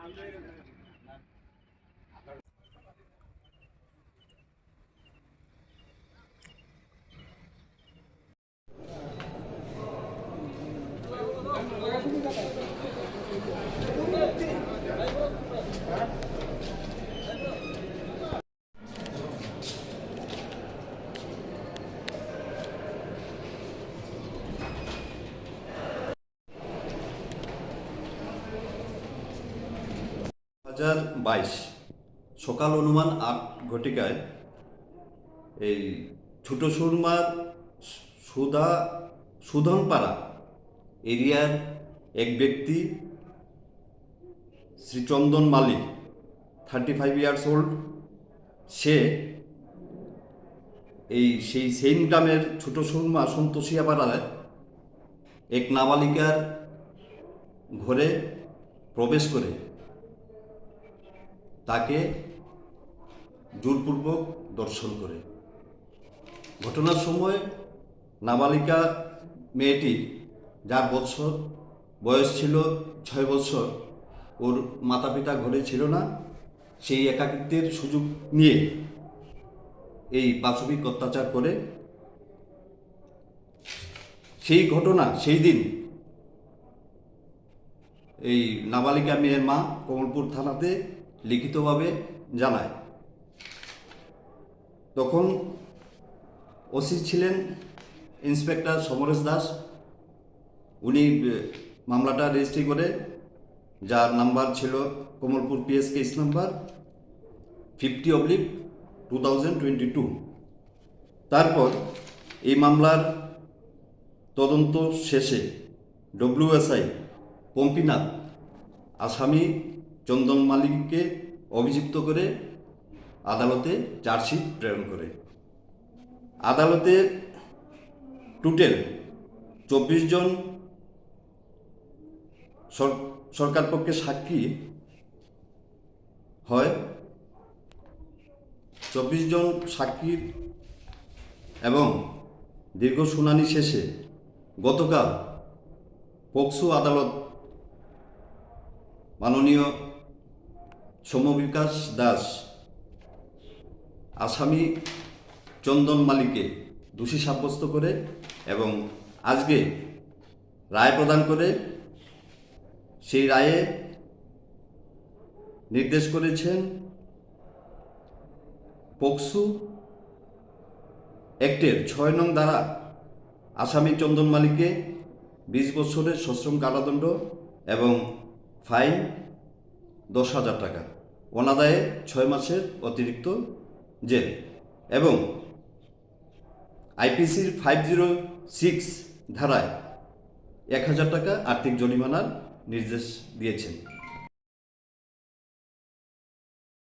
আমাদের হাজার বাইশ। সকাল অনুমান আট ঘটিকায় এই ছোট সুরমার সুধা, সুধনপাড়া এরিয়ার এক ব্যক্তি, Srichandan Malik thirty five years old সে এই সেই সেম গ্রামের ছোট সুরমা সন্তোষিয়াপাড়ায় এক নাবালিকার ঘরে প্রবেশ করে তাকে জোরপূর্বক দর্শন করে। ঘটনার সময় নাবালিকা মেয়েটি, যার বৎসর, বয়স ছিল ছয় বৎসর, ওর মাতা পিতা ঘরে ছিল না, সেই একাকিত্বের সুযোগ নিয়ে এই পাশবিক অত্যাচার করে। সেই ঘটনা, সেই দিন এই নাবালিকা মেয়ের মা কমলপুর থানাতে লিখিতভাবে জানায়। তখন ওসি ছিলেন ইন্সপেক্টর সমরেশ দাস। উনি মামলাটা রেজিস্ট্রি করে, যার নাম্বার ছিল Kamalpur PS case number, fifty oblique two thousand twenty two. তারপর এই মামলার তদন্ত শেষে ডব্লিউএসআই পম্পিনাথ আসামি চন্দন মালিককে অভিযুক্ত করে আদালতে চার্জশিট প্রেরণ করে। আদালতে টোটাল চব্বিশ জন সর- সরকার পক্ষে সাক্ষী হয়। চব্বিশ জন সাক্ষীর এবং দীর্ঘ শুনানি শেষে গতকাল পক্সো আদালত মাননীয় সমবিকাশ দাস। আসামি চন্দন মালিককে দোষী সাব্যস্ত করে এবং আজকে রায় প্রদান করে সেই রায়ে নির্দেশ করেছেন পক্সু অ্যাক্টের ছয় নং দ্বারা আসামি চন্দন মালিককে বিশ বছরের সশ্রম কারাদণ্ড এবং ফাইন দশ হাজার টাকা। অনাদায়ে ছয় মাসের অতিরিক্ত জেল। এবং আইপিসির ফাইভ জিরো সিক্স ধারায় এক হাজার টাকা আর্থিক জরিমানার নির্দেশ দিয়েছেন।